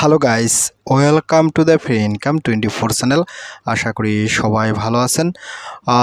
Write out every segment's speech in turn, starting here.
Hello guys, welcome to the free income twenty four channel. আশা করি সবাই ভালো আছেন।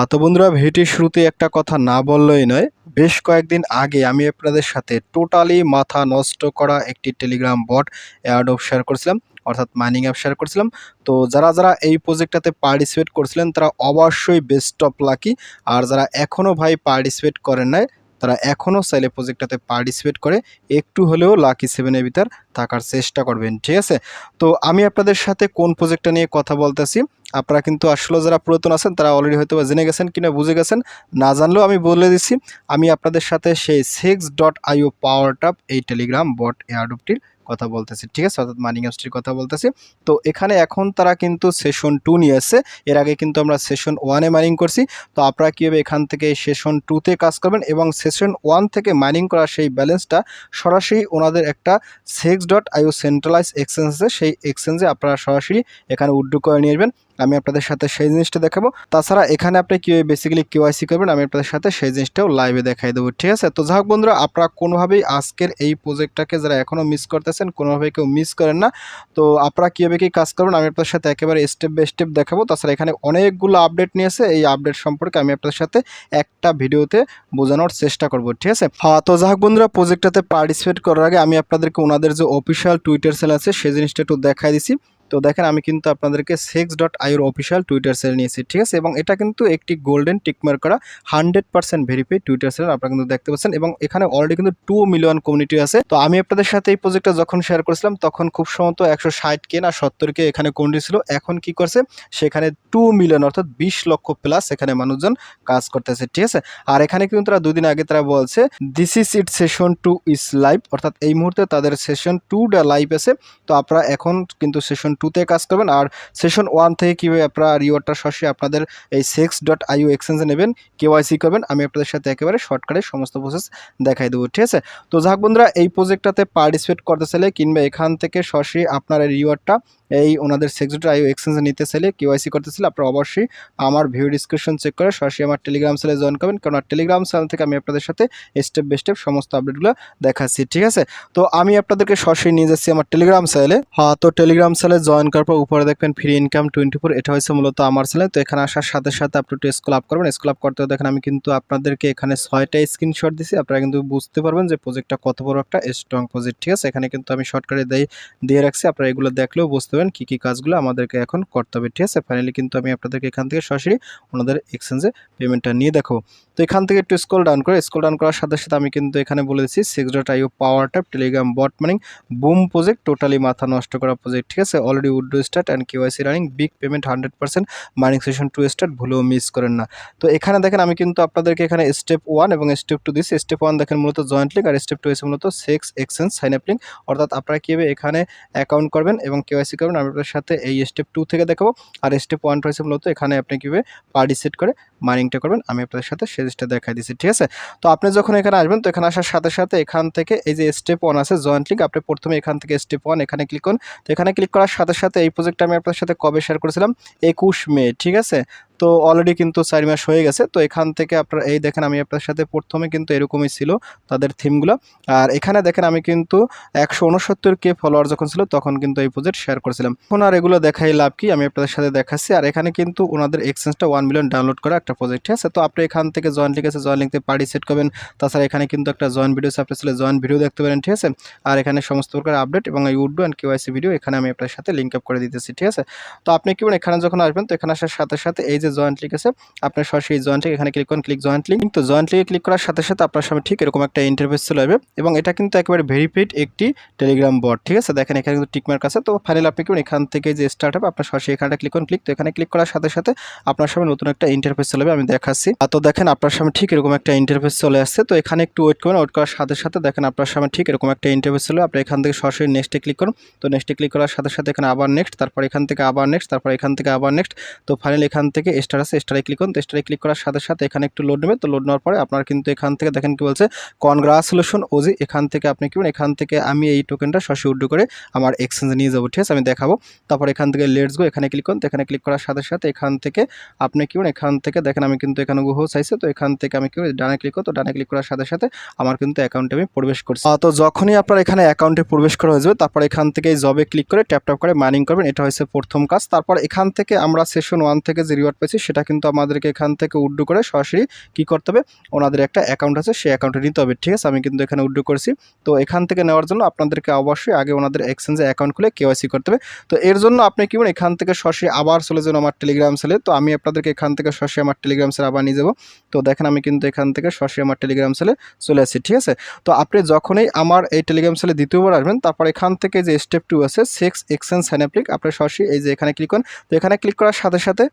তো বন্ধুরা ভিডিওর শুরুতে একটা কথা না বললেই নয়, বেশ কয়েকদিন আগে আমি আপনাদের সাথে টোটালি মাথা নষ্ট করা একটি টেলিগ্রাম বট অ্যাডব শেয়ার করেছিলাম, অর্থাৎ মাইনিং অ্যাপ শেয়ার করেছিলাম। তো যারা যারা এই প্রজেক্টটাতে পার্টিসিপেট করেছিলেন, তারা অবশ্যই বেস্ট অফ লাকি আর যারা এখনও ভাই পার্টিসিপেট করেন নাই তারা এখনও চাইলে প্রজেক্টটাতে পার্টিসিপেট করে, একটু হলেও লাকি সেভেনের ভিতর থাকার চেষ্টা করবেন, ঠিক আছে? তো আমি আপনাদের সাথে কোন প্রজেক্টটা নিয়ে কথা বলতেছি, আপনারা কিন্তু আসলে যারা পুরাতন আছেন, তারা অলরেডি হয়তো জেনে গেছেন কিনা, বুঝে গেছেন। না জানলেও আমি বলে দিচ্ছি, আমি আপনাদের সাথে সেই সেক্স ডট আইও পাওয়ার টাপ এই টেলিগ্রাম বট এয়ারডপটির কথা বলতেছি, ঠিক আছে? অর্থাৎ মানি অ্যাপসটির কথা বলতেছি। তো এখানে এখন তারা কিন্তু সেশন টু নিয়ে এসছে এর আগে কিন্তু আমরা সেশন ওয়ানে মাইনিং করছি। তো আপনারা কীভাবে এখান থেকে সেশন টুতে কাজ করবেন এবং সেশন ওয়ান থেকে মাইনিং করা সেই ব্যালেন্সটা সরাসরি ওনাদের একটা sex dot IO centralize exchange আছে। সেই এক্সচেঞ্জে আপনারা সরাসরি এখানে উড্ডু করে নিয়ে আসবেন। আমি আপনাদের সাথে সেই জিনিসটা দেখাবো। তাছাড়া এখানে আপনি কীভাবে বেসিক্যালি কেওয়াইসি করবেন, আমি আপনাদের সাথে সেই জিনিসটাও লাইভে দেখাই দেবো, ঠিক আছে? তো যাই বন্ধুরা, আপনারা কোনোভাবেই আজকের এই প্রজেক্টটাকে যারা এখনও মিস করতেছেন কোনোভাবে কেউ মিস করেন না। তো আপনারা কীভাবে কী কাজ করবেন, আমি আপনাদের সাথে একেবারে স্টেপ বাই স্টেপ দেখাবো। তাছাড়া এখানে অনেকগুলো আপডেট নিয়েছে, এই আপডেট সম্পর্কে আমি আপনাদের সাথে একটা ভিডিওতে বোঝানোর চেষ্টা করব, ঠিক আছে? হ্যাঁ তো যাই বন্ধুরা প্রজেক্টটাতে পার্টিসিপেট করার আগে আমি আপনাদেরকে ওনাদের যে অফিসিয়াল টুইটার সেল আছে, সেই জিনিসটা একটু দেখাই দিছি। তো দেখেন আমি কিন্তু আপনাদেরকে সেক্স ডট আইওর অফিসিয়াল টুইটার সেল নিয়েছি, ঠিক আছে? এবং এটা কিন্তু একটি গোল্ডেন টিকমার্ক করা hundred percent verified twitter cell আপনারা কিন্তু দেখতে পাচ্ছেন এবং এখানে অলরেডি কিন্তু টু মিলিয়ন কমিউনিটি আছে। তো আমি আপনাদের সাথে এই প্রজেক্টটা যখন শেয়ার করেছিলাম, তখন খুব সম্ভবত একশো ষাট কে না সত্তর কে এখানে কমিউনিটি ছিল। এখন কি করছে? সেখানে টু মিলিয়ন অর্থাৎ বিশ লক্ষ প্লাস এখানে মানুষজন কাজ করতেছে, ঠিক আছে? আর এখানে কিন্তু তারা দুদিন আগে তারা বলছে this is it session two is live অর্থাৎ এই মুহূর্তে তাদের সেশন টু ডা লাইভ আছে। তো আপনারা এখন কিন্তু সেশন টুতে কাজ করবেন আর সেশন ওয়ান থেকে কীভাবে আপনারা রিওয়ার্ডটা সরাসরি আপনাদের এই সেক্স ডট আইও এক্সচেঞ্জে নেবেন কেওয়াইসি করবেন, আমি আপনাদের সাথে একেবারে শর্টকাটে সমস্ত প্রসেস দেখাই দেবো, ঠিক আছে? তো যাক বন্ধুরা, এই প্রজেক্টটাতে পার্টিসিপেট করতে চাইলে কিংবা এখান থেকে সরাসরি আপনার এই রিওয়ার্ডটা এই ওনাদের ডট আইও এক্সচেঞ্জে নিতে চাইলে কেওয়াইসি করতে চাইলে আপনারা অবশ্যই আমার ভিডিও ডিসক্রিপশন চেক করে সরাসরি আমার টেলিগ্রাম চ্যানেলে জয়েন করবেন। কারণ টেলিগ্রাম চ্যানেল থেকে আমি আপনাদের সাথে স্টেপ বাই স্টেপ সমস্ত আপডেটগুলো দেখাচ্ছি, ঠিক আছে? তো আমি আপনাদেরকে সরাসরি নিয়ে যাচ্ছি আমার টেলিগ্রাম চ্যানেলে হ্যাঁ তো টেলিগ্রাম চ্যানেলে জয়েন করার পর উপরে দেখবেন ফ্রি ইনকাম টোয়েন্টি ফোর এটা হয়েছে মূলত আমার চ্যানেল তো এখানে আসার সাথে সাথে আপনি একটু স্কুল আপ করবেন স্কুল আপ করতে দেখেন আমি কিন্তু আপনাদেরকে এখানে ছয়টা স্ক্রিনশট দিছি, আপনারা কিন্তু বুঝতে পারবেন যে প্রজেক্টটা কত বড় একটা স্ট্রং প্রজেক্ট ঠিক আছে? এখানে কিন্তু আমি শর্টকাটে দিয়ে দিয়ে রাখছি, আপনারা এগুলো দেখলেও বুঝতে পারবেন কী কী কাজগুলো আমাদেরকে এখন করতে হবে, ঠিক আছে? ফাইনালি কিন্তু আমি আপনাদেরকে এখান থেকে সরাসরি ওনাদের এক্সচেঞ্জে পেমেন্টটা নিয়ে দেখাবো। তো এখান থেকে একটু স্কল ডাউন করে স্কল ডাউন করার সাথে সাথে আমি কিন্তু এখানে বলে দিচ্ছি six dot io power tap Telegram bot mining boom project totally মাথা নষ্ট করা প্রজেক্ট ঠিক আছে? Already উড্ডো start and KYC running big payment hundred percent mining session two start ভুলেও মিস করেন না। তো এখানে দেখেন আমি কিন্তু আপনাদেরকে এখানে স্টেপ ওয়ান এবং স্টেপ টু দিচ্ছি। স্টেপ ওয়ান দেখেন মূলত জয়েন্ট লিঙ্ক আর স্টেপ টু এসে মূলত sex exchange sign up link অর্থাৎ আপনারা কীভাবে এখানে অ্যাকাউন্ট করবেন এবং কেওয়াইসি করবেন আমি আপনার সাথে এই স্টেপ টু থেকে দেখাবো। আর স্টেপ ওয়ান রয়েছে মূলত এখানে আপনি কীভাবে পার্টিসিপেট করে মাইনিংটা করবেন, আমি আপনাদের সাথে সেজটা দেখাই দিচ্ছি ঠিক আছে? তো আপনি যখন এখানে আসবেন, তো এখানে আসার সাথে সাথে এখান থেকে এই যে স্টেপ ওয়ান আছে জয়েন্ট লিঙ্ক আপনি প্রথমে এখান থেকে স্টেপ ওয়ান এখানে ক্লিক করুন। তো এখানে ক্লিক করার সাথে সাথে এই প্রজেক্টটা আমি আপনার সাথে কবে শেয়ার করেছিলাম? একুশ মে, ঠিক আছে? তো অলরেডি কিন্তু চার মাস হয়ে গেছে। তো এখান থেকে আপনার, এই দেখেন আমি আপনার সাথে প্রথমে কিন্তু এরকমই ছিল তাদের থিমগুলো। আর এখানে দেখেন আমি কিন্তু একশো উনসত্তর কে ফলোয়ার যখন ছিল তখন কিন্তু এই প্রজেক্ট শেয়ার করেছিলাম। এখন আর এগুলো দেখাই লাভ কি আমি আপনাদের সাথে দেখাচ্ছি। আর এখানে কিন্তু ওনাদের এক্সচেঞ্জটা ওয়ান মিলিয়ন ডাউনলোড করা একটা প্রজেক্ট ঠিক আছে? তো আপনি এখান থেকে জয়েন লিখে আছে জয়েন লিঙ্কে পার্টি সেট করবেন। তাছাড়া এখানে কিন্তু একটা জয়েন ভিডিও ছিল জয়েন ভিডিও দেখতে পারেন, ঠিক আছে? আর এখানে সমস্ত প্রকার আপডেট এবং এই উড্ডো অ্যান্ড কেওয়াইসি ভিডিও এখানে আমি আপনার সাথে লিঙ্ক আপ করে দিতেছি, ঠিক আছে? তো আপনি কি এখানে যখন আসবেন তো এখানে আসার সাথে সাথে এই যে জয়েন্ট লিঙ্ক আছে, আপনার সরাসরি জয়েন্ট লিঙ্ক এখানে ক্লিক করুন ক্লিক জয়েন্ট লিঙ্ক তো জয়েন্ট লিঙ্কে ক্লিক করার সাথে সাথে আপনার সামনে ঠিক এরকম একটা ইন্টারফেস চলে আসবে এবং এটা কিন্তু একেবারে ভেরিফাইড একটি টেলিগ্রাম বট ঠিক আছে? দেখেন এখানে কিন্তু টিকমার্ক আছে, তো ফাইনাল আপনি কি এখান থেকে যে স্টার্ট হবে আপনার সরাসরি এখানটা ক্লিক করুন ক্লিক তো এখানে ক্লিক করার সাথে সাথে আপনার সামনে নতুন একটা ইন্টারফেস চলে যাবে আমি দেখাচ্ছি। তো দেখেন আপনার সামনে ঠিক এরকম একটা ইন্টারফেস চলে আসছে, তো এখানে একটু ওয়েট করুন ওয়েট করার সাথে সাথে দেখেন আপনার সামনে ঠিক এরকম একটা ইন্টারফেস চলে আপনি এখান থেকে সরাসরি নেক্সটে ক্লিক করুন, তো নেক্সটে ক্লিক করার সাথে সাথে এখানে আবার নেক্সট তারপর এখান থেকে আবার নেক্সট তারপর এখান থেকে আবার নেক্সট তো ফাইনাল এখান থেকে স্টার আছে স্টারে ক্লিক করুন। তো স্টারে ক্লিক করার সাথে সাথে এখানে একটু লোড নেবে তো লোড নেওয়ার পরে আপনার কিন্তু এখান থেকে দেখেন কি বলছে কনগ্রাচুলেশন ওজি এখান থেকে আপনি কি এখান থেকে আমি এই টোকেনটা সরাসরি উড্ডু করে আমার এক্সচেঞ্জে নিয়ে যাব। ঠিক আছে? আমি দেখাবো। তারপর এখান থেকে লেটস গো এখানে ক্লিক করুন। তো এখানে ক্লিক করার সাথে সাথে এখান থেকে আপনি কি এখান থেকে দেখেন আমি কিন্তু এখানে গুহ চাইছে। তো এখান থেকে আমি কি ডানে ক্লিক করো তো ডানে ক্লিক করার সাথে সাথে আমার কিন্তু অ্যাকাউন্টে আমি প্রবেশ করছি। তো যখনই আপনার এখানে অ্যাকাউন্টে প্রবেশ করা হয়ে যাবে, তারপর এখান থেকে জবে ক্লিক করে ট্যাপ ট্যাপ করে মাইনিং করবেন। এটা হচ্ছে প্রথম কাজ। তারপর এখান থেকে আমরা সেশন ওয়ান থেকে যে রিওয়ার্ড পেয়েছি সেটা কিন্তু আমাদেরকে এখান থেকে উড্ডু করে সরাসরি কি করতে হবে? ওনাদের একটা অ্যাকাউন্ট আছে, সেই অ্যাকাউন্টে নিতে হবে, ঠিক আছে? আমি কিন্তু এখানে উড্ডু করেছি। তো এখান থেকে নেওয়ার জন্য আপনাদেরকে অবশ্যই আগে ওনাদের এক্সচেঞ্জে অ্যাকাউন্ট খুলে কেওয়াইসি করতে হবে। তো এর জন্য আপনি কি করুন এখান থেকে সরাসরি আবার চলে যান আমার টেলিগ্রাম সেলে তো আমি আপনাদেরকে এখান থেকে সরাসরি আমার টেলিগ্রাম সেলে আবার নিয়ে যাব। তো দেখেন, আমি কিন্তু এখান থেকে সরাসরি আমার টেলিগ্রাম সেলে চলে আসছি, ঠিক আছে? তো আপনি যখনই আমার এই টেলিগ্রাম সেলে দ্বিতীয়বার আসবেন, তারপর এখান থেকে যে স্টেপ টু আছে sex exchange sign up link আপনি সরাসরি এই যে এখানে ক্লিক করুন। তো এখানে ক্লিক করার সাথে সাথে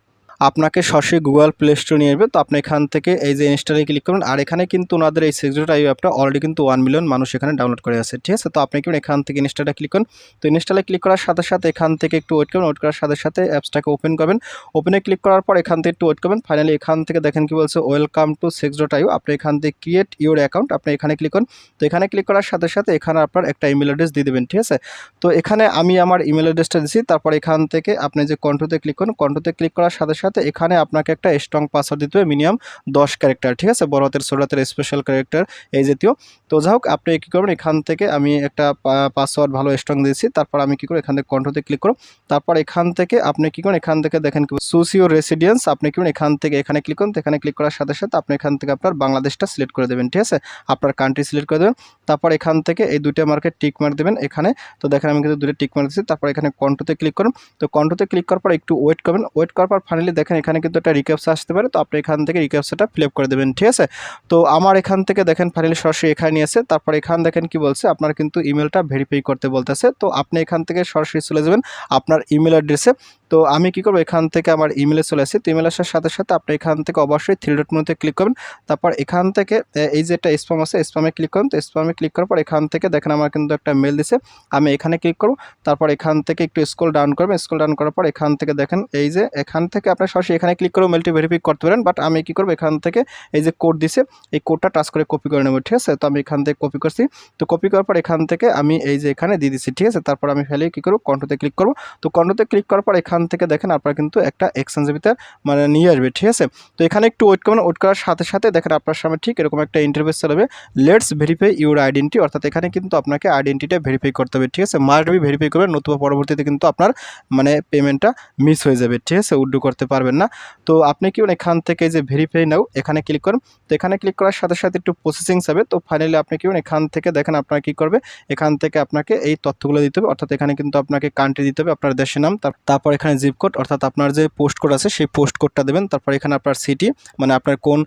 আপনাকে সরাসরি গুগল প্লে স্টোর নিয়ে আসবে। তো আপনি এখান থেকে এই যে ইনস্টলে ক্লিক করুন। আর এখানে কিন্তু ওনাদের এই সেক্সুয়াল আই অ্যাপটা অলরেডি কিন্তু ওয়ান মিলিয়ন মানুষ এখানে ডাউনলোড করে আছে। ঠিক আছে? তো আপনি কি এখান থেকে ইনস্টলে ক্লিক করুন। তো ইনস্টলে ক্লিক করার সাথে সাথে এখান থেকে একটু ওয়েট করবেন ওয়েট করার সাথে সাথে অ্যাপসটাকে ওপেন করবেন। ওপেনে ক্লিক করার পর এখান থেকে একটু ওয়েট করবেন। ফাইনালি এখান থেকে দেখেন কি বলছে welcome to sex dot io আপনি এখান থেকে ক্রিয়েট ইউর অ্যাকাউন্ট আপনি এখানে ক্লিক করুন। তো এখানে ক্লিক করার সাথে সাথে এখানে আপনার একটা ইমেল অ্যাড্রেস দিয়ে দেবেন। ঠিক আছে? তো এখানে আমি আমার ইমেল অ্যাড্রেসটা দিচ্ছি তারপর এখান থেকে আপনি যে কন্ট্রোতে ক্লিক করুন কন্ট্রোতে ক্লিক করার সাথে সাথে এখানে আপনাকে একটা স্ট্রং পাসওয়ার্ড দিতে হবে মিনিমাম দশ ক্যারেক্টার ঠিক আছে? বড় হাতের স্পেশাল ক্যারেক্টার এই জাতীয়। তো যাই হোক, আপনি কী করবেন? এখান থেকে আমি একটা পাসওয়ার্ড ভালো স্ট্রং দিয়েছি, তারপর আমি কী করব? এখান থেকে কন্ট্রোতে ক্লিক করব। তারপর এখান থেকে আপনি কী করেন এখান থেকে দেখেন সুসিও রেসিডেন্স আপনি কী করেন এখান থেকে এখানে ক্লিক করুন, এখানে ক্লিক করার সাথে সাথে আপনি এখান থেকে আপনার বাংলাদেশটা সিলেক্ট করে দেবেন, ঠিক আছে? আপনার কান্ট্রি সিলেক্ট করে দেবেন। তারপর এখান থেকে এই দুইটা মার্কেট টিক মার্ক দেবেন এখানে। তো দেখেন আমি কিন্তু দুটো টিক মার্ক দিচ্ছি তারপর এখানে কন্ট্রোতে ক্লিক করুন। তো কন্ট্রোতে ক্লিক করার পর একটু ওয়েট করবেন। ওয়েট করার পর ফাইনালি দেখেন, এখানে কিন্তু একটা রিক্যাপসা আসতে পারে। তো আপনি এখান থেকে রিক্যাপসাটা ফিল করে দেবেন, ঠিক আছে? তো আমার এখান থেকে দেখেন ফাইনালি সরাসরি এখানে আসে। তারপর এখান দেখেন কি বলছে? আপনার কিন্তু ইমেলটা ভেরিফাই করতে বলতেছে। তো আপনি এখান থেকে সরাসরি চলে যাবেন আপনার ইমেল অ্যাড্রেসে তো আমি কি করব? এখান থেকে আমার ইমেলে চলে আসি। তো ইমেল আসার সাথে সাথে আপনি এখান থেকে অবশ্যই থ্রি ডট মেনুতে ক্লিক করবেন। তারপর এখান থেকে এই যে একটা স্পাম আছে স্পামে ক্লিক করুন। তো স্পামে ক্লিক করার পর এখান থেকে দেখেন আমার কিন্তু একটা মেল দিছে। আমি এখানে ক্লিক করব। তারপর এখান থেকে একটু স্ক্রল ডাউন করবেন। স্ক্রল ডাউন করার পর এখান থেকে দেখেন, এই যে এখান থেকে আপনি সরাসরি এখানে ক্লিক করে মেলটি ভেরিফাই করতে পারেন। বাট আমি কি করব? এখান থেকে এই যে কোড দিছে, এই কোডটা টাচ করে কপি করে নেব, ঠিক আছে? তো আমি এখান থেকে কপি করছি। তো কপি করার পর এখান থেকে আমি এই যে এখানে দিয়ে দিচ্ছি ঠিক আছে? তারপর আমি ফেলে কি করব? কন্ট্রোতে ক্লিক করব। তো কন্ট্রোতে ক্লিক করার পর এখান থেকে দেখেন আপনার কিন্তু একটা এক্সচেঞ্জের ভিতরে মানে নিয়ে আসবে, ঠিক আছে? তো এখানে একটু ওয়েট করবেন ওয়েট করার সাথে সাথে দেখেন আপনার সামনে ঠিক এরকম একটা ইন্টারভিউ চলবে লেটস ভেরিফাই ইউর আইডেন্টি অর্থাৎ এখানে কিন্তু আপনাকে আইডেন্টিটা ভেরিফাই করতে হবে, ঠিক আছে? মাস্ট বি ভেরিফাই করবেন, নতুবা পরবর্তীতে কিন্তু আপনার মানে পেমেন্টটা মিস হয়ে যাবে, ঠিক আছে? উড্ডু করতে পারবেন না। তো আপনি কি এখান থেকে যে ভেরিফাই নাও, এখানে ক্লিক করুন। তো এখানে ক্লিক করার সাথে সাথে একটু প্রসেসিং যাবে তো ফাইনালি আপনি কি এখান থেকে দেখেন আপনার কি করবে, এখান থেকে আপনাকে এই তথ্যগুলো দিতে হবে। অর্থাৎ এখানে কিন্তু আপনাকে কান্ট্রি দিতে হবে, আপনার দেশের নাম তারপর এখানে জিপ কোড অর্থাৎ আপনার যে পোস্ট কোড আছে, সেই পোস্ট কোডটা দেবেন। তারপর এখানে আপনার সিটি মানে আপনার কোন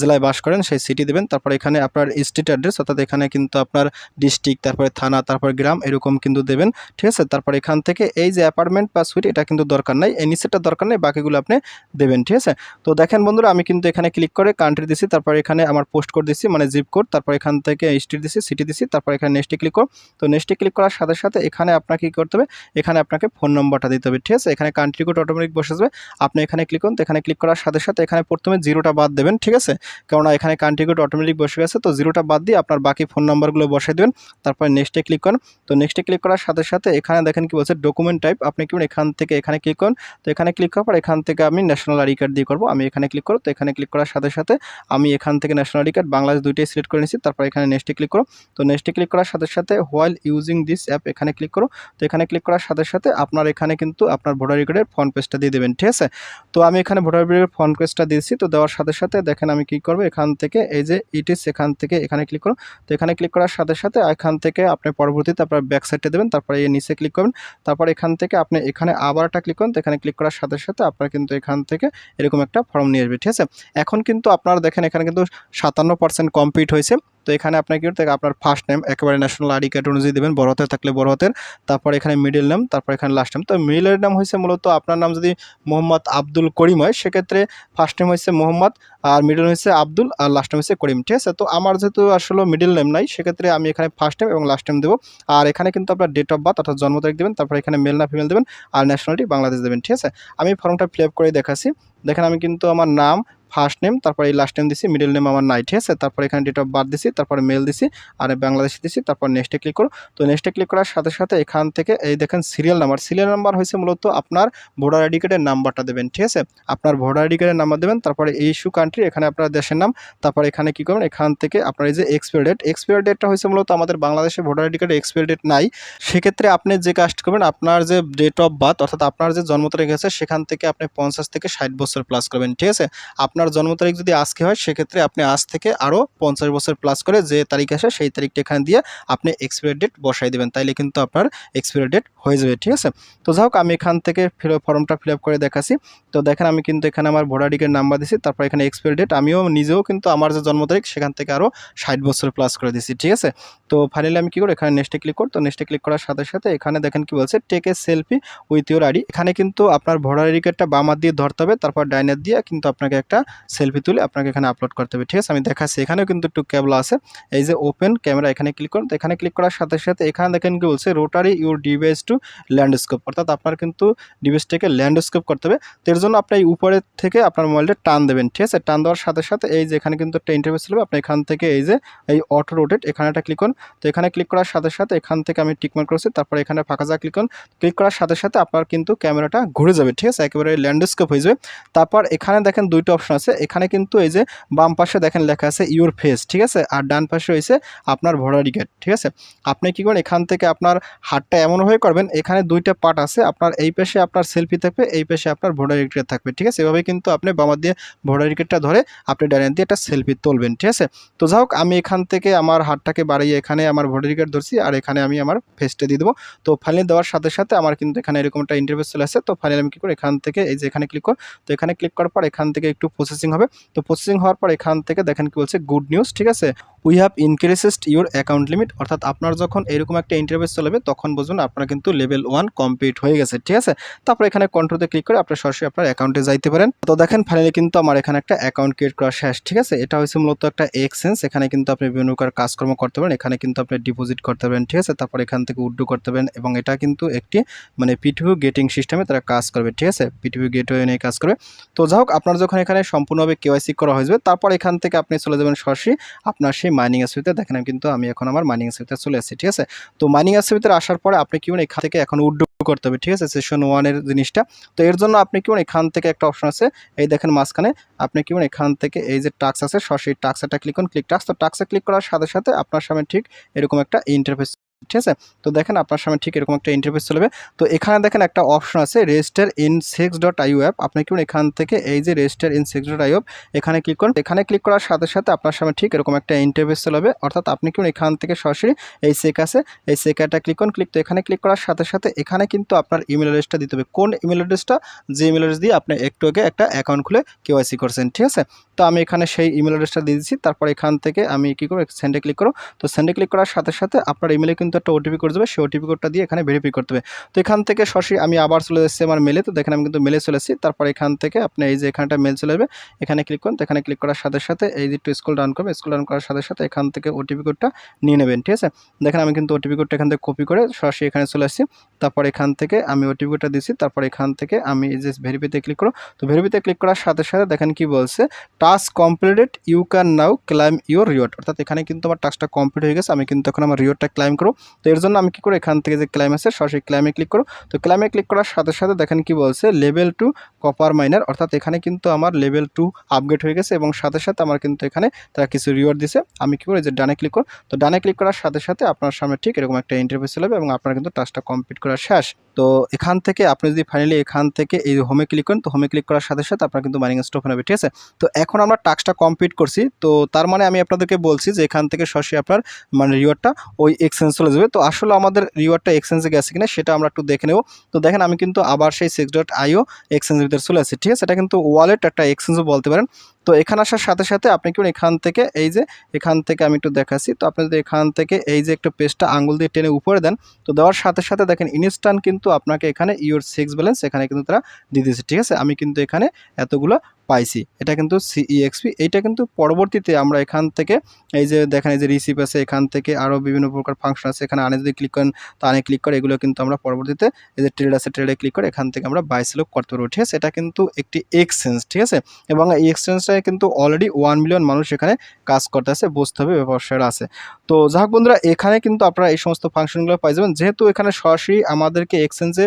জেলায় বাস করেন, সেই সিটি দেবেন। তারপর এখানে আপনার স্ট্রিট অ্যাড্রেস অর্থাৎ এখানে কিন্তু আপনার ডিস্ট্রিক্ট তারপরে থানা, তারপর গ্রাম, এরকম কিন্তু দেবেন। ঠিক আছে? তারপর এখান থেকে এই যে অ্যাপার্টমেন্ট বা সুইট এটা কিন্তু দরকার নাই। এই নিচেরটা দরকার নেই, বাকিগুলো আপনি দেবেন। ঠিক আছে? তো দেখেন বন্ধুরা, আমি কিন্তু এখানে ক্লিক করে কান্ট্রি দিছি, তারপর এখানে আমার পোস্ট কোড দিছি মানে জিপ কোড তারপর এখান থেকে স্ট্রিট দিছি সিটি দিছি, তারপর এখানে নেক্সটে ক্লিক করো। তো নেক্সটে ক্লিক করার সাথে সাথে এখানে আপনাকে কী করতে হবে? এখানে আপনাকে ফোন নম্বরটা দিতে হবে। ঠিক আছে? এখানে কান্ট্রি কোড অটোমেটিক বসে যাবে। আপনি এখানে ক্লিক করুন, তো এখানে ক্লিক করার সাথে সাথে এখানে প্রথমে জিরোটা বাদ দেবেন, ঠিক আছে? কেননা এখানে কান্ট্রি কোড অটোমেটিক বসে গেছে, তো জিরোটা বাদ দিয়ে আপনার বাকি ফোন নাম্বারগুলো বসাই দেবেন। তারপর নেক্সটে ক্লিক করুন, তো নেক্সটে ক্লিক করার সাথে সাথে এখানে দেখেন কি বলছে ডকুমেন্ট টাইপ আপনি কি এখান থেকে এখানে ক্লিক করুন, তো এখানে ক্লিক করার পর এখান থেকে আমি ন্যাশনাল আইডি কার্ড দিয়ে করব। আমি এখানে ক্লিক করব, তো এখানে ক্লিক করার সাথে সাথে আমি এখান থেকে ন্যাশনাল আইডি কার্ড বাংলাদেশ দুইটাই সিলেক্ট করে নিচ্ছি তারপর এখানে নেক্সটে ক্লিক করো তো নেক্সটে ক্লিক করার সাথে সাথে হোয়াইল ইউজিং দিস অ্যাপ এখানে ক্লিক করো তো এখানে ক্লিক করার সাথে সাথে আপনার এখানে কিন্তু আপনার কার্ডের ফ্রন্ট পেজটা দিয়ে দেবেন, ঠিক আছে? তো আমি এখানে ভোটার কার্ডের ফ্রন্ট পেজটা দিয়েছি, তো দেওয়ার সাথে সাথে দেখেন আমি কি করব, এখান থেকে এই যে ইটিস এখান থেকে এখানে ক্লিক করো তো এখানে ক্লিক করার সাথে সাথে এখান থেকে আপনি পরবর্তীতে আপনার ব্যাক সাইডে দেবেন, তারপরে এই নিচে ক্লিক করবেন, তারপর এখান থেকে আপনি এখানে আবার একটা ক্লিক করুন, তো এখানে ক্লিক করার সাথে সাথে আপনার কিন্তু এখান থেকে এরকম একটা ফর্ম নিয়ে আসবে, ঠিক আছে? এখন কিন্তু আপনারা দেখেন এখানে কিন্তু সাতান্ন পার্সেন্ট কমপ্লিট হয়েছে তো এখানে আপনার কি করতে? আপনার ফার্স্ট নেম একেবারে ন্যাশনাল আইডি কার্ড অনুযায়ী দেবেন, বড় হাতে থাকলে বড় হাতের, তারপর এখানে মিডল নেম তারপর এখানে লাস্ট নেম তো মিডলের নাম হয়েছে মূলত আপনার নাম যদি মোহাম্মদ আব্দুল করিম হয়, সেক্ষেত্রে ফার্স্ট নেম হয়েছে মোহাম্মদ আর মিডল হয়েছে আব্দুল আর লাস্ট নেম হচ্ছে করিম, ঠিক আছে? তো আমার যেহেতু আসলে মিডল নেম নাই, সেক্ষেত্রে আমি এখানে ফার্স্ট নেম এবং লাস্ট নেম দেবো। আর এখানে কিন্তু আপনার ডেট অফ বার্থ অর্থাৎ জন্ম তারিখ দেবেন, তারপর এখানে মেল না ফিমেল দেবেন, আর ন্যাশনালিটি বাংলাদেশ দেবেন, ঠিক আছে? আমি ফর্মটা ফিল আপ করে দেখাচ্ছি। দেখেন আমি কিন্তু আমার নাম ফার্স্ট নেম তারপর এই লাস্ট নেম দিছি মিডল নেম আমার নাই, ঠিক আছে? তারপর এখানে ডেট অফ বার্থ দিছি, তারপরে মেল দিছি, আর বাংলাদেশি দিছি, তারপর নেক্সটে ক্লিক করো। তো নেক্সটে ক্লিক করার সাথে সাথে এখান থেকে এই দেখেন সিরিয়াল নাম্বার সিরিয়াল নাম্বার হয়েছে মূলত আপনার ভোটার আইডি কার্ডের নাম্বারটা দেবেন, ঠিক আছে? আপনার ভোটার আইডি কার্ডের নাম্বার দেবেন, তারপরে ইস্যু কান্ট্রি এখানে আপনার দেশের নাম, তারপর এখানে কী করবেন? এখান থেকে আপনার এই যে এক্সপায়ার ডেট এক্সপায়ার ডেটটা হয়েছে মূলত আমাদের বাংলাদেশে ভোটার আইডি কার্ডের এক্সপায়ার ডেট নাই। সেক্ষেত্রে আপনি যে কাজটা করবেন, আপনার যে ডেট অফ বার্থ অর্থাৎ আপনার যে জন্ম তারিখ আছে সেখান থেকে আপনি পঞ্চাশ থেকে ষাট বছর প্লাস করবেন, ঠিক আছে? আপনার জন্ম তারিখ যদি আজকে হয়, সেক্ষেত্রে আপনি আজ থেকে আরও পঞ্চাশ বছর প্লাস করে যে তারিখ আসে, সেই তারিখটা এখানে দিয়ে আপনি এক্সপায়ার ডেট বসাই দেবেন। তাইলে কিন্তু আপনার এক্সপায়ার ডেট হয়ে যাবে, ঠিক আছে? তো যাই হোক, আমি এখান থেকে ফিল ফর্মটা ফিল করে দেখাচ্ছি। তো দেখেন, আমি কিন্তু এখানে আমার ভোটার আইডিকের নাম্বার দিছি, তারপর এখানে এক্সপায়ার ডেট আমিও নিজেও কিন্তু আমার যে জন্ম তারিখ, সেখান থেকে আরও ষাট বছর প্লাস করে দিছি, ঠিক আছে? তো ফাইনালি আমি কী করি এখানে নেক্সটে ক্লিক করি তো নেক্সটে ক্লিক করার সাথে সাথে এখানে দেখেন কি বলছে take a selfie with your ID এখানে কিন্তু আপনার ভোটার কার্ডটা বামার দিয়ে ধরতে হবে, তারপর ডাইনার দিয়ে কিন্তু আপনাকে একটা সেলফি তুলে আপনাকে এখানে আপলোড করতে হবে, ঠিক আছে? আমি দেখাচ্ছি, এখানেও কিন্তু একটু ক্যাবলা আছে। এই যে ওপেন ক্যামেরা এখানে ক্লিক করুন। তো এখানে ক্লিক করার সাথে সাথে এখানে দেখেন কি বলছে rotate your device to landscape অর্থাৎ আপনার কিন্তু ডিভাইসটাকে ল্যান্ডস্কেপ করতে হবে। তো এর জন্য আপনি এই উপরের থেকে আপনার মোবাইলটা টান দেবেন, ঠিক আছে? টান দেওয়ার সাথে সাথে এই যে এখানে কিন্তু একটা ইন্টারভিউ চলবে। আপনি এখান থেকে এই যে এই অটো রোটেট এখানে একটা ক্লিক করুন। তো এখানে ক্লিক করার সাথে সাথে এখান থেকে আমি টিকমার্ক করেছি, তারপর এখানে ফাঁকা যা ক্লিক করুন। ক্লিক করার সাথে সাথে আপনার কিন্তু ক্যামেরাটা ঘুরে যাবে, ঠিক আছে? একেবারে ল্যান্ডস্কেপ হয়ে যাবে। তারপর এখানে দেখেন দুইটা অপশন আছে। এখানে কিন্তু এই যে বাম পাশে দেখেন লেখা আছে ইউর ফেস ঠিক আছে? আর ডান পাশে রয়েছে আপনার ভোটার কার্ড ঠিক আছে? আপনি কী করেন, এখান থেকে আপনার হাতটা এমনভাবে করবেন, এখানে দুইটা পার্ট আছে, আপনার এই পাশে আপনার সেলফি থাকবে, এই পাশে আপনার ভোটার কার্ড থাকবে, ঠিক আছে? এভাবে কিন্তু আপনি বামার দিয়ে ভোটার কার্ডটা ধরে আপনি ডাইন দিয়ে একটা সেলফি তুলবেন, ঠিক আছে? তো যাই হোক, আমি এখান থেকে আমার হাতটাকে বাড়িয়ে এখানে আমার ভোটার কার্ড ধরছি, আর এখানে আমি আমার ফেসটা দিয়ে দেবো। তো ফাইনালি দেওয়ার সাথে সাথে আমার কিন্তু এখানে এরকম একটা ইন্টারভিউ চলে আসছে তো ফাইনালি আমি কী করি, এখান থেকে এই যে এখানে ক্লিক কর। তো এখানে ক্লিক করার পর এখান থেকে একটু প্রসেসিং হবে। তো প্রসেসিং হওয়ার পর এখান থেকে দেখেন কি বলছে গুড নিউজ ঠিক আছে? We have increased your account limit অর্থাৎ আপনার যখন এরকম একটা ইন্টারভিউ চলবে, তখন বুঝবেন আপনার কিন্তু লেভেল ওয়ান কমপ্লিট হয়ে গেছে, ঠিক আছে? তারপর এখানে কন্ট্রোতে ক্লিক করে আপনার সরাসরি আপনার অ্যাকাউন্টে যাইতে পারেন। তো দেখেন ফাইনালি কিন্তু আমার এখানে একটা অ্যাকাউন্ট ক্রিয়েট করা শেষ, ঠিক আছে? এটা হচ্ছে মূলত একটা এক্সচেঞ্জ এখানে কিন্তু আপনি বিভিন্ন প্রকার কাজকর্ম করতে পারেন, এখানে কিন্তু আপনি ডিপোজিট করতে পারেন, ঠিক আছে? তারপর এখান থেকে উড্ডু করতে পারেন এবং এটা কিন্তু একটি মানে পিটিভি গেটিং সিস্টেমে তারা কাজ করবে, ঠিক আছে? পিটিভি গেটওয়ে নিয়ে কাজ করবে। তো যাই হোক, আপনার যখন এখানে সম্পূর্ণভাবে কেওয়াইসি করা হয়ে যাবে, তারপর এখান থেকে আপনি চলে যাবেন সরাসরি আপনার সেই মাইনিং এসবিতে দেখেন কিন্তু আমি এখন আমার মাইনিং এসবিতে চলে আসছি ঠিক আছে? তো মাইনিং এসবিতে আসার পরে আপনি কি এখান থেকে এখন উড্ডু করতে হবে, ঠিক আছে? সেশন ওয়ানের জিনিসটা। তো এর জন্য আপনি কি এখান থেকে একটা অপশন আছে, এই দেখেন মাঝখানে, আপনি কি এখান থেকে এই যে টাক্স আছে, সরাসরি টাক্স একটা ক্লিক করুন ক্লিক টাক্স তো টাক্সে ক্লিক করার সাথে সাথে আপনার সামনে ঠিক এরকম একটা ইন্টারফেস ঠিক আছে? তো দেখেন আপনার সামনে ঠিক এরকম একটা ইন্টারফেস চলবে। তো এখানে দেখেন একটা অপশন আছে register in sex dot io app আপনি কি এখান থেকে এই যে register in sex dot io এখানে ক্লিক করুন। এখানে ক্লিক করার সাথে সাথে আপনার সামনে ঠিক এরকম একটা ইন্টারফেস চলবে। অর্থাৎ আপনি কি এখান থেকে সরাসরি এই সেক আছে, এই সেকারটা ক্লিক করুন। ক্লিক তো এখানে ক্লিক করার সাথে সাথে এখানে কিন্তু আপনার ইমেল অ্যাড্রেসটা দিতে হবে। কোন ইমেল অ্যাড্রেসটা যে ইমেল অ্যাড্রেস দিয়ে আপনি একটু আগে একটা অ্যাকাউন্ট খুলে কেওয়াইসি করছেন, ঠিক আছে? তো আমি এখানে সেই ইমেল অ্যাড্রেসটা দিয়ে দিচ্ছি। তারপর এখান থেকে আমি কী করব সেন্ডে ক্লিক করো তো সেন্ডে ক্লিক করার সাথে সাথে আপনার ইমেলে কিন্তু একটা ওটিপি করে দেবে, সেই ওটিপি কোডটা দিয়ে এখানে ভেরিফাই করতে হবে। তো এখান থেকে সরাসরি আমি আবার চলে এসেছি আমার মেলে তো দেখেন আমি কিন্তু মেলে চলে এসেছি। তারপর এখান থেকে আপনি এই যে এখানটা মেল চলে যাবে এখানে ক্লিক করুন, তো এখানে ক্লিক করার সাথে সাথে এই যে একটু স্কুল ডাউন করবে স্কুল ডাউন করার সাথে সাথে এখান থেকে ওটিপি কোডটা নিয়ে নেবেন, ঠিক আছে? দেখেন আমি কিন্তু ওটিপি কোডটা এখান থেকে কপি করে সরাসরি এখানে চলে আসছি। তারপর এখান থেকে আমি ওটিপি কোডটা দিচ্ছি তারপর এখান থেকে আমি এই যে ভেরিফিতে ক্লিক করো তো ভেরিফিতে ক্লিক করার সাথে সাথে দেখেন কি বলছে task completed you can now claim your reward অর্থাৎ এখানে কিন্তু আমার টাস্কটা কমপ্লিট হয়ে গেছে, আমি কিন্তু এখন আমার রিওয়ার্ডটা ক্লাইম করো তো এর জন্য আমি কি করো এখান থেকে যে ক্লাইম আছে, সরাসরি ক্লাইমে ক্লিক করো তো ক্লাইমে ক্লিক করার সাথে সাথে দেখেন কি বলছে? লেভেল টু কপার মাইনার অর্থাৎ এখানে কিন্তু আমার লেভেল টু আপগ্রেড হয়ে গেছে এবং সাথে সাথে আমার কিন্তু এখানে তারা কিছু রিওয়ার্ড দিছে। আমি কি করি? যে ডানে ক্লিক করো তো ডানে ক্লিক করার সাথে সাথে আপনার সামনে ঠিক এরকম একটা ইন্টারফেস চলে এবং আপনার কিন্তু টাস্কটা কমপ্লিট করা শেষ। তো এখান থেকে আপনি যদি ফাইনালি এখান থেকে এই হোমে ক্লিক করেন, তো হোমে ক্লিক করার সাথে সাথে আপনার কিন্তু মাইনিং স্টপ হবে, ঠিক আছে? তো এখন আমরা টাস্কটা কমপ্লিট করছি। তো তার মানে আমি আপনাদেরকে বলছি যে এখান থেকে সরাসরি আপনার মানে রিওয়ার্ডটা ওই এক্সচেঞ্জ চলে যাবে। তো আসলে আমাদের রিওয়ার্ডটা এক্সচেঞ্জে গেছে কিনা সেটা আমরা একটু দেখে নেব। তো দেখেন, আমি কিন্তু আবার সেই সিক্স ডট আইও এক্সচেঞ্জের ভিতরে চলে আসছি, ঠিক আছে? এটা কিন্তু ওয়ালেট একটা এক্সচেঞ্জও বলতে পারেন। তো এখানে আসার সাথে সাথে আপনি কি করবেন এখান থেকে এই যে, এখান থেকে আমি একটু দেখাচ্ছি। তো আপনি যদি এখান থেকে এই যে একটু পেজটা আঙুল দিয়ে টেনে উপরে দেন, তো দেওয়ার সাথে সাথে দেখেন ইনস্ট্যান্ট কিন্তু আপনাকে এখানে ইউর সিক্স ব্যালেন্স এখানে কিন্তু তারা দিয়ে দিয়েছে, ঠিক আছে? আমি কিন্তু এখানে এতগুলো পাইছি। এটা কিন্তু সিইএক্সপি এইটা কিন্তু পরবর্তীতে আমরা এখান থেকে এই যে দেখেন এই যে রিসিপ আছে, এখান থেকে আরও বিভিন্ন প্রকার ফাংশন আছে। এখানে আনে যদি ক্লিক করেন, তো আনে ক্লিক করে, এগুলো কিন্তু আমরা পরবর্তীতে এই যে ট্রেড আছে ট্রেডে ক্লিক করে এখান থেকে আমরা বাই করতে পারব, ঠিক আছে? এটা কিন্তু একটি এক্সচেঞ্জ ঠিক আছে? এবং এই এক্সচেঞ্জটায় কিন্তু অলরেডি ওয়ান মিলিয়ন মানুষ এখানে কাজ করতে আছে বুঝতে হবে, ব্যবসায়ীরা আছে। তো যাই হোক বন্ধুরা, এখানে কিন্তু আপনারা এই সমস্ত ফাংশনগুলো পাই যাবেন। যেহেতু এখানে সরাসরি আমাদেরকে এক্সচেঞ্জে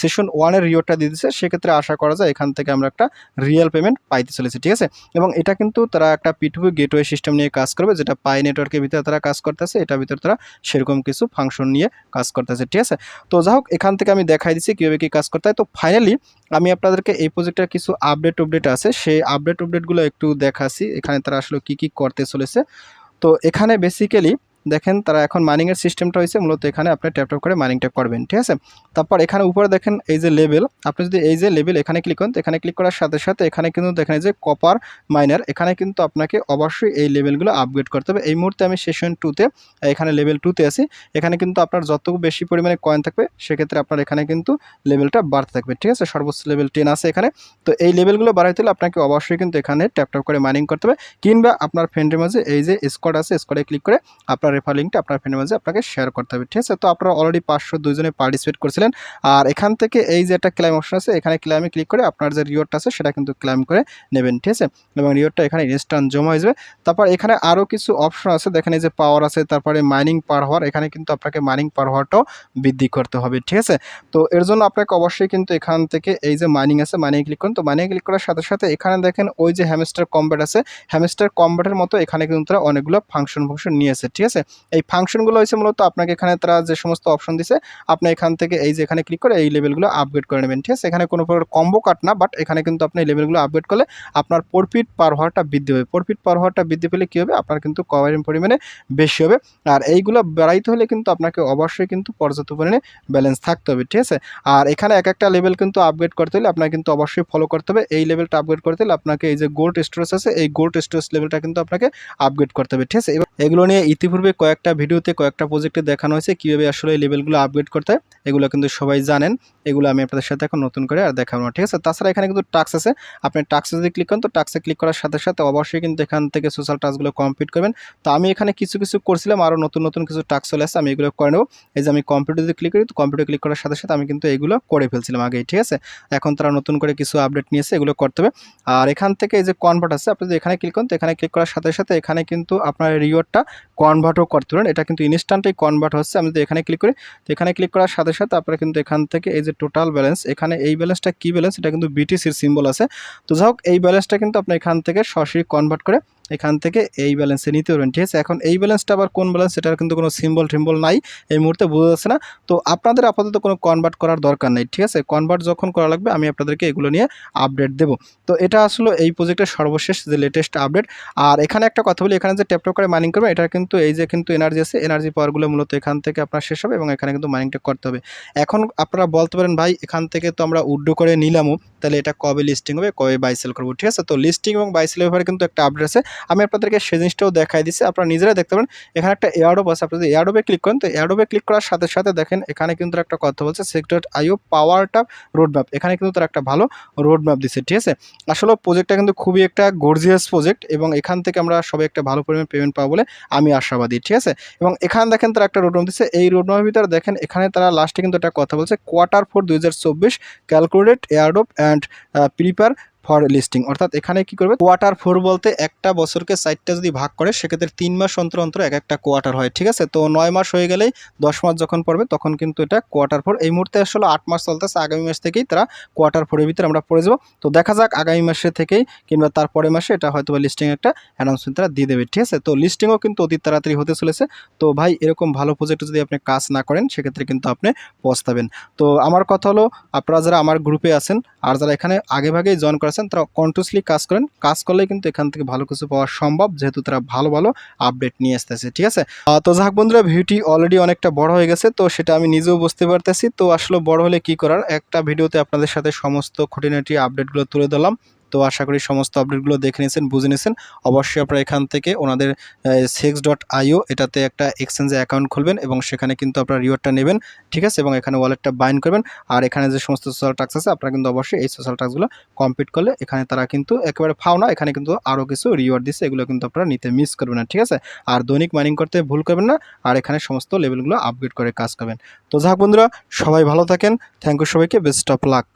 সেশন ওয়ানের রিওয়ার্ডটা দিয়ে দিচ্ছে সেক্ষেত্রে আশা করা যায় এখান থেকে আমরা একটা রিয়েল পেমেন্ট পাইতে চলেছি, ঠিক আছে? এবং এটা কিন্তু তারা একটা পিটুপি গেটওয়ে সিস্টেম নিয়ে কাজ করবে, যেটা পাই নেটওয়ার্কের ভিতরে তারা কাজ করতেছে, এটার ভিতরে তারা সেরকম কিছু ফাংশন নিয়ে কাজ করতেছে, ঠিক আছে? তো যাই হোক এখান থেকে আমি দেখাই দিচ্ছি কীভাবে কী কাজ করতে হয়। তো ফাইনালি আমি আপনাদেরকে এই প্রজেক্টের কিছু আপডেট আপডেট আছে। সেই আপডেট আপডেটগুলো একটু দেখাচ্ছি। এখানে তারা আসলে কি কি করতে চলেছে। তো এখানে বেসিক্যালি দেখেন তারা এখন মাইনিংয়ের সিস্টেমটা হয়েছে মূলত এখানে আপনি ট্যাপ ট্যাপ করে মাইনিংটা করবেন, ঠিক আছে? তারপর এখানে উপরে দেখেন এই যে লেভেল আপনি যদি এই যে লেভেল এখানে ক্লিক করেন এখানে ক্লিক করার সাথে সাথে এখানে কিন্তু দেখেন যে কপার মাইনার এখানে কিন্তু আপনাকে অবশ্যই এই লেভেলগুলো আপগ্রেড করতে হবে। এই মুহূর্তে আমি সেশন টুতে এখানে লেভেল টুতে আছি। এখানে কিন্তু আপনার যত বেশি পরিমাণে কয়েন থাকবে, সেক্ষেত্রে আপনার এখানে কিন্তু লেভেলটা বাড়তে থাকবে, ঠিক আছে? সর্বোচ্চ লেভেল টেন আছে এখানে। তো এই লেভেলগুলো বাড়াইতে হলে আপনাকে অবশ্যই কিন্তু এখানে ট্যাপ ট্যাপ করে মাইনিং করতে হবে, কিংবা আপনার ফ্রেন্ডের মাঝে এই যে স্কোয়াড আছে স্কোয়াডে ক্লিক করে আপনার রেফার লিঙ্কটা আপনার ফ্রেন্ডের মাঝে আপনাকে শেয়ার করতে হবে, ঠিক আছে? তো আপনারা অলরেডি পাঁচশো দুইজনে পার্টিসিপেট করছিলেন। আর এখান থেকে এই যে একটা ক্লাইম অপশন আছে, এখানে ক্লাইমে ক্লিক করে আপনার যে রিওয়ার্ডটা আছে, সেটা কিন্তু ক্লাইম করে নেবেন, ঠিক আছে? এবং রিওয়ার্ডটা এখানে ইনস্ট্যান্ট জমা হয়ে যাবে। তারপর এখানে আরও কিছু অপশন আছে, দেখেন এই যে পাওয়ার আছে, তারপরে মাইনিং পার হওয়ার, এখানে কিন্তু আপনাকে মাইনিং পার হওয়াটাও বৃদ্ধি করতে হবে, ঠিক আছে? তো এর জন্য আপনাকে অবশ্যই কিন্তু এখান থেকে এই যে মাইনিং আছে মাইনিং ক্লিক করুন। তো মাইনিং ক্লিক করার সাথে সাথে এখানে দেখেন ওই যে হ্যামস্টার কম্ব্যাট আছে হ্যামস্টার কম্ব্যাটের মতো এখানে কিন্তু তারা অনেকগুলো ফাংশন ফাংশন নিয়েছে ঠিক আছে? এই ফাংশনগুলো হয়েছে মূলত আপনাকে এখানে তারা যে সমস্ত অপশন দিছে, আপনি এখান থেকে এই যে এখানে ক্লিক করে এই লেভেলগুলো আপগ্রেড করে নেবেন, ঠিক আছে? এখানে কোনো প্রকার কম্বো কাট না বাট এখানে কিন্তু আপনি এই লেভেলগুলো আপগ্রেড করলে আপনার প্রফিট পার হওয়াটা বৃদ্ধি হবে প্রফিট পার হওয়াটা বৃদ্ধি পেলে কী হবে? আপনার কিন্তু কভারিং পরিমাণে বেশি হবে। আর এইগুলো বাড়াইতে হলে কিন্তু আপনাকে অবশ্যই কিন্তু পর্যাপ্ত পরিমাণে ব্যালেন্স থাকতে হবে, ঠিক আছে? আর এখানে এক একটা লেভেল কিন্তু আপগ্রেড করতে হলে আপনাকে কিন্তু অবশ্যই ফলো করতে হবে। এই লেভেলটা আপগ্রেড করতে হলে আপনাকে এই যে গোল্ড স্টোরেজ আছে, এই গোল্ড স্টোরেজ লেভেলটা কিন্তু আপনাকে আপগ্রেড করতে হবে, ঠিক আছে? এগুলো নিয়ে ইতিপূর্বে কয়েকটা ভিডিওতে, কয়েকটা প্রজেক্টে দেখানো হয়েছে, কীভাবে আসলে এই লেভেলগুলো আপগ্রেড করতে হয়, এগুলো কিন্তু সবাই জানেন। এগুলো আমি আপনাদের সাথে এখন নতুন করে আর দেখাবো না, ঠিক আছে? তাছাড়া এখানে কিন্তু টাক্স আছে। আপনি টাক্সে যদি ক্লিক করেন, তো টাক্সে ক্লিক করার সাথে সাথে অবশ্যই কিন্তু এখান থেকে সোশ্যাল টাস্কগুলো কমপ্লিট করবেন। তো আমি এখানে কিছু কিছু করছিলাম আরও নতুন নতুন কিছু টাক্স চলে আসছে, আমি এগুলো করে নেব। এই যে আমি কম্পিউটার যদি ক্লিক করি, তো কম্পিউটার ক্লিক করার সাথে সাথে আমি কিন্তু এগুলো করে ফেলছিলাম আগেই, ঠিক আছে? এখন তারা নতুন করে কিছু আপডেট নিয়েছে এগুলো করতে হবে। আর এখান থেকে এই যে কনভার্ট আছে, আপনি যদি এখানে ক্লিক করেন, তো এখানে ক্লিক করার সাথে সাথে এখানে কিন্তু আপনার রিওয়ার্ডটা কনভার্টও করতে পারেন, এটা কিন্তু ইনস্ট্যান্টেই কনভার্ট হচ্ছে। আমি যদি এখানে ক্লিক করি, তো এখানে ক্লিক করার সাথে সাথে আপনারা কিন্তু এখান থেকে এই যে টোটাল ব্যালেন্স এখানে এই ব্যালেন্সটা কী ব্যালেন্স এটা কিন্তু বিটিসির সিম্বল আছে। তো যাই হোক, এই ব্যালেন্সটা কিন্তু আপনি এখান থেকে সরাসরি কনভার্ট করে এখান থেকে এই ব্যালেন্সে নিতে পারবেন, ঠিক আছে? এখন এই ব্যালেন্সটা আবার কোন ব্যালেন্স এটার কিন্তু কোনো সিম্বল টিম্বল নাই, এই মুহূর্তে বোঝা যাচ্ছে না। তো আপনাদের আপাতত কোনো কনভার্ট করার দরকার নেই, ঠিক আছে? কনভার্ট যখন করা লাগবে, আমি আপনাদেরকে এগুলো নিয়ে আপডেট দেবো। তো এটা আসলে এই প্রজেক্টের সর্বশেষ যে লেটেস্ট আপডেট আর এখানে একটা কথা বলি, এখানে যে ট্যাপটপ করে মাইনিং করবে, এটা কিন্তু এই যে কিন্তু এনার্জি আছে এনার্জি পাওয়ারগুলো মূলত এখান থেকে আপনার শেষ হবে এবং এখানে কিন্তু মাইনিংটা করতে হবে। এখন আপনারা বলতে পারেন, ভাই, এখান থেকে তো আমরা উড্ডো করে নিলামও, তাহলে এটা কবে লিস্টিং হবে? কবে বাইসেল করব? ঠিক আছে? তো লিস্টিং এবং বাইসেলের ব্যাপারে কিন্তু একটা আপডেট আছে। আমি আপনাদেরকে সেই জিনিসটাও দেখাই দিচ্ছি। আপনারা নিজেরা দেখতে পারেন। এখানে একটা এয়ারডোপ আছে। আপনি যদি এয়ারডোপে ক্লিক করেন, তো এয়ারডোপে ক্লিক করার সাথে সাথে দেখেন, এখানে কিন্তু একটা কথা বলছে সেক্টর আইও পাওয়ারটা রোড ম্যাপ এখানে কিন্তু তার একটা ভালো রোড ম্যাপ দিচ্ছে ঠিক আছে? আসলে প্রজেক্টটা কিন্তু খুবই একটা গর্জিয়াস প্রজেক্ট এবং এখান থেকে আমরা সবাই একটা ভালো পরিমাণ পেমেন্ট পাবো বলে আমি আশাবাদী, ঠিক আছে? এবং এখানে দেখেন তারা একটা রোড ম্যাপ দিচ্ছে এই রোড ম্যাপের ভিতরে দেখেন, এখানে তারা লাস্টে কিন্তু একটা কথা বলছে কোয়ার্টার ফোর দুই হাজার চব্বিশ calculate airdrop and prepare for listing অর্থাৎ এখানে কি করবে? কোয়ার্টার ফোর বলতে একটা বছরকে সাইটটা যদি ভাগ করে, সেক্ষেত্রে তিন মাস অন্তর অন্তর এক একটা কোয়ার্টার হয়, ঠিক আছে? তো নয় মাস হয়ে গেলেই দশ মাস যখন পড়বে, তখন কিন্তু এটা কোয়ার্টার ফোর এই মুহূর্তে আসলে আট মাস চলতেছে, আগামী মাস থেকেই তারা কোয়ার্টার ফোরের ভিতরে আমরা পড়ে যাব। তো দেখা যাক আগামী মাসে থেকেই কিংবা তারপরে মাসে এটা হয়তো লিস্টিং একটা অ্যানাউন্সমেন্ট তারা দিয়ে দেবে, ঠিক আছে? তো লিস্টিংও কিন্তু অতি তাড়াতাড়ি হতে চলেছে। তো ভাই, এরকম ভালো প্রজেক্ট যদি আপনি কাজ না করেন, সেক্ষেত্রে কিন্তু আপনি পস্তাবেন। তো আমার কথা হলো, আপনারা যারা আমার গ্রুপে আছেন, আর যারা এখানে আগে ভাগেই জয়েন করেছেন তারা কন্টিনিউসলি কাজ করেন। কাজ করলে কিন্তু এখান থেকে ভালো কিছু পাওয়া সম্ভব, যেহেতু তারা ভালো ভালো আপডেট নিয়ে আসতেছে, ঠিক আছে? তো যাক বন্ধুরা, ভিডিওটি অলরেডি অনেকটা বড় হয়ে গেছে, তো সেটা আমি নিজেও বুঝতে পারতেছি। তো আসলে বড় হলে কি করার? একটা ভিডিওতে আপনাদের সাথে সমস্ত খুঁটিনাটি আপডেটগুলো তুলে দিলাম তো আশা করি সমস্ত আপডেটগুলো দেখে নিয়েছেন, বুঝে নিয়েছেন। অবশ্যই আপনারা এখান থেকে ওনাদের সেক্স ডট আইও এটাতে একটা এক্সচেঞ্জে অ্যাকাউন্ট খুলবেন এবং সেখানে কিন্তু আপনারা রিওয়ার্ডটা নেবেন, ঠিক আছে? এবং এখানে ওয়ালেটটা বাইন্ড করবেন। আর এখানে যে সমস্ত সোশ্যাল টাক্স আছে, আপনারা কিন্তু অবশ্যই এই সোশ্যাল টাক্সগুলো কমপ্লিট করলে এখানে তারা কিন্তু একেবারে ফাও না, এখানে কিন্তু আরও কিছু রিওয়ার্ড দিচ্ছে, এগুলো কিন্তু আপনারা নিতে মিস করবেন না, ঠিক আছে? আর দৈনিক মাইনিং করতে ভুল করবেন না, আর এখানে সমস্ত লেভেলগুলো আপগ্রেড করে কাজ করবেন। তো যাক বন্ধুরা, সবাই ভালো থাকেন থ্যাংক ইউ সবাইকে বেস্ট অফ লাক